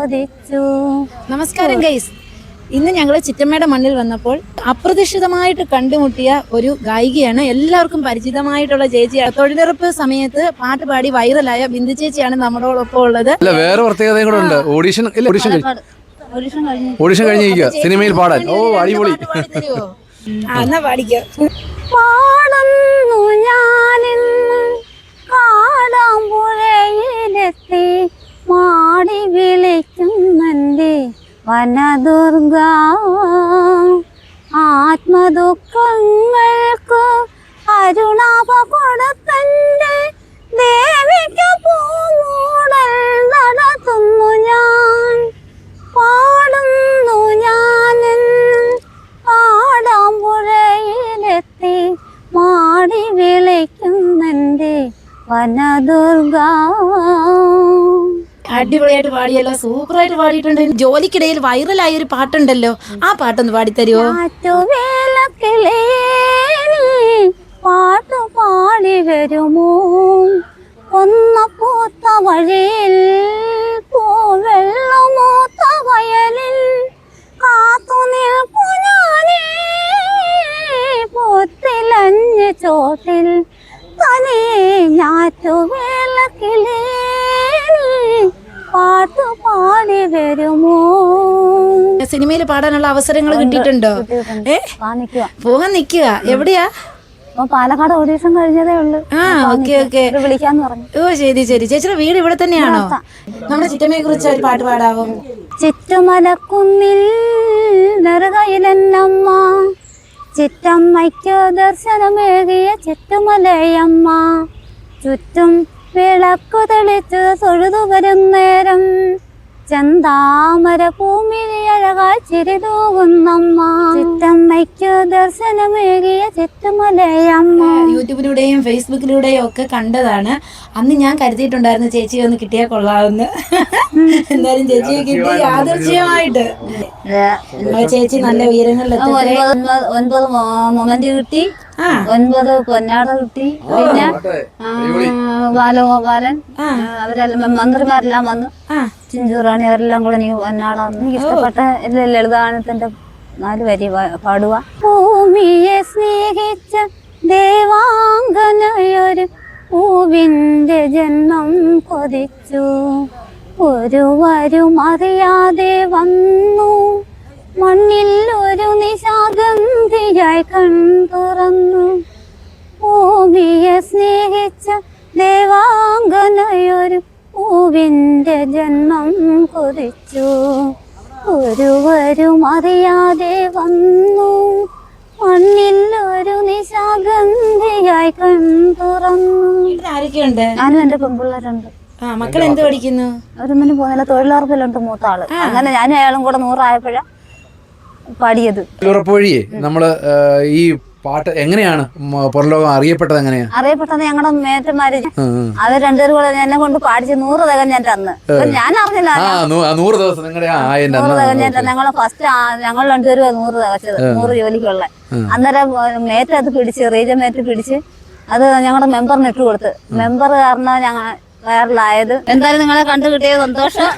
കൊതിച്ചു നമസ്കാരം ഗൈസ് ഇന്ന് ഞങ്ങൾ ചിറ്റമ്മയുടെ മണ്ണിൽ വന്നപ്പോൾ അപ്രതീക്ഷിതമായിട്ട് കണ്ടുമുട്ടിയ ഒരു ഗായികയാണ് എല്ലാവർക്കും പരിചിതമായിട്ടുള്ള ചേച്ചിയാണ് തൊഴിലുറപ്പ് സമയത്ത് പാട്ട് പാടി വൈറലായ ബിന്ദു ചേച്ചിയാണ് നമ്മളോടൊപ്പം ഉള്ളത്. അല്ല വേറെ പ്രത്യേകതയും കൂടെ ഉണ്ട്. ഓഡീഷൻ ഇല്ല ഓഡീഷൻ ഓഡിഷൻ കഴിഞ്ഞു. ഓഡീഷൻ കഴിഞ്ഞിരിക്കുക സിനിമയിൽ പാടാൻ. ഓ അടിപൊളി. പാടുന്നു ഞാനിന്ന് കാടാമ്പുഴയിലെത്തി. മാടി വനദുർഗ ആത്മദുഃഖങ്ങൾക്ക് അരുണാപ കൊടുത്തന്റെ ദേവിക്ക് പൂമൂടൽ നടത്തുന്നു ഞാൻ. പാടുന്നു ഞാനെന്ന് പാടാമ്പുഴയിലെത്തി മാടി വിളിക്കുന്നെന്റെ വനദുർഗ. അടിപൊളിയായിട്ട് പാടിയല്ലോ സൂപ്പറായിട്ട് പാടിയിട്ടുണ്ട്. ജോലിക്കിടയിൽ വൈറലായ ഒരു പാട്ടുണ്ടല്ലോ ആ പാട്ടൊന്ന് പാടിത്തരുമോ പാട്ടു പാടി വരുമോ? ഒന്ന പൂത്ത വഴിയിൽ പൂവെള്ളമൂത്ത വയലിൽ കാത്തു നിൽപ്പു ഞാനേ പൂത്തിലഞ്ഞ ചോട്ടിൽ തനിയെ പാടി വരുമോ സിനിമയിൽ പാടാനുള്ള അവസരങ്ങൾ കിട്ടിയിട്ടുണ്ടോ? ഏ? പോകാൻ നിക്കുക എവിടെയാ? പാലക്കാട് ഓഡീഷൻ കഴിഞ്ഞതേ ഉള്ളൂ. ആ ഓക്കെ ഓക്കെ. വിളിക്കാന്ന് പറഞ്ഞു. ഓ ശരി ശരി. ചേച്ചിയുടെ വീട് ഇവിടെ തന്നെയാണോ? നമ്മുടെ ചിറ്റമ്മയെ കുറിച്ച് ഒരു പാട്ട് പാടാവോ? ചുറ്റുമലക്കുന്നിൽ നെറുകയിലെന്നമ്മ ചിറ്റമ്മയ്ക്ക് ദർശനമേകിയ ചിറ്റമലയമ്മ. ചുറ്റും വിളക്കു തെളിച്ച് തൊഴുതു വരും നേരം ചന്താമര ഭൂമിയിൽ അഴകാച്ചിരി ചിരിതൂകുന്നമ്മ ചിറ്റമ്മയ്ക്ക് ദർശനമേകിയ ചുറ്റുമലയമ്മ. യൂട്യൂബിലൂടെയും ഫേസ്ബുക്കിലൂടെയും ഒക്കെ കണ്ടതാണ്. അന്ന് ഞാൻ കരുതിയിട്ടുണ്ടായിരുന്നു ചേച്ചി ഒന്ന് കിട്ടിയാൽ കൊള്ളാമെന്ന്. എന്തായാലും ചേച്ചിയെ കിട്ടി യാദൃശ്യമായിട്ട് ചേച്ചി നല്ല ഉയരങ്ങളിലെത്തി ഒൻപത് മൊമെന്റ് കിട്ടി. ഒൻപത് പൊന്നാട കുട്ടി പിന്നെ ആ, ബാലഗോപാലൻ. അവരെല്ലാം മന്ത്രിമാരെല്ലാം വന്നു. ചിഞ്ചുറാണി അവരെല്ലാം കൂടെ എനിക്ക് പൊന്നാട വന്നു. എനിക്ക് ഇഷ്ടപ്പെട്ട എല്ലാ ലളിതാനത്തിന്റെ നാല് വരി പാടുക. ഭൂമിയെ സ്നേഹിച്ച ദേവാംഗനയൊരു പൂവിന്റെ ജന്മം കൊതിച്ചു. ഒരു വരും അറിയാതെ വന്നു. മണ്ണിൽ ഒരു നിശാഗന്ധിയായി കൺതുറന്നു. ഭൂമിയെ സ്നേഹിച്ച ദേവാംഗനയൊരു പൂവിന്റെ ജന്മം കുറിച്ചു. ഒരുവരും അറിയാതെ വന്നു. മണ്ണിൽ ഒരു നിശാഗന്ധിയായി കൺതുറന്നു. ആരൊക്കെയുണ്ട്? ഞാനും എന്റെ പെൺപിള്ളേരുണ്ട്. ആ മക്കൾ എന്ത് പഠിക്കുന്നു അവരൊന്നിനും പോകുന്നില്ല തൊഴിലുറപ്പിലുണ്ട് മൂത്ത ആൾ അങ്ങനെ ഞാനും അയാളും കൂടെ നൂറായപ്പോഴാ പാടിയത്. ഉറപ്പ് വഴിയേ നമ്മൾ ഈ പാട്ട് എങ്ങനെയാണ് പുറലോകം അറിയപ്പെട്ടത് എങ്ങനെയാണ് അറിയപ്പെട്ടത് ഞങ്ങളുടെ മേറ്റന്മാര്. അവർ രണ്ടുപേരും കൂടെ എന്നെ കൊണ്ട് പാടിച്ച് നൂറ് തകം ഞാൻ തന്ന് ഞാൻ അറിഞ്ഞില്ല നൂറ് ദിവസം നൂറ് അന്ന്. തികഞ്ഞ ഞങ്ങളെ ഫസ്റ്റ് ഞങ്ങൾ രണ്ടുപേരും നൂറ് തകച്ചത് നൂറ് ജോലിക്കുള്ള. അന്നേരം മേറ്റ് അത് പിടിച്ച് റീജൻ മേറ്റ് പിടിച്ച് അത് ഞങ്ങളുടെ മെമ്പറിന് ഇട്ട് കൊടുത്ത്. മെമ്പർ കാരണം ഞങ്ങൾ വൈറലായത്. എന്തായാലും നിങ്ങളെ കണ്ടു കിട്ടിയ സന്തോഷം.